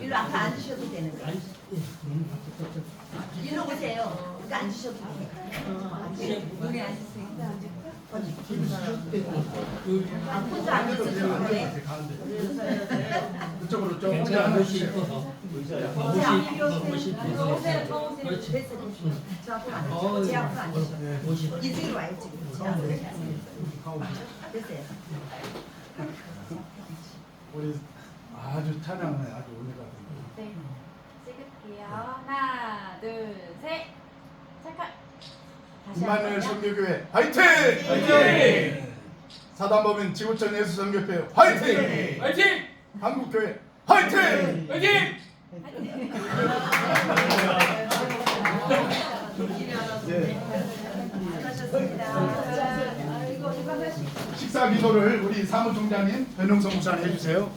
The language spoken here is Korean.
일로 앞에 앉으셔도 되는 거예요. 오세요. 그러니까 앉으셔도 돼요. 여기 앉으세요. 아, 혼자 앉아서 좋은데. 그쪽으로 좀 혼자 옷이. 이뻐서 자, 옷이 이뻐서 옷이 이뻐서 그렇지. 저 앞으로 어, 앉으세요. 제 앞으로 앉으셔요. 옷이 이쪽으로 와요, 지금. 제 앞으로 앉으세요. 됐어요. 우리 아주 찬양을 아주 은혜 한번요. 선교교회 화이팅! 화이팅! 사단법인 지구촌 예수 선교회 화이팅! 화이팅! 한국교회 화이팅! 화이팅! 식사 기도를 우리 사무총장님 변영성 목사님 해주세요.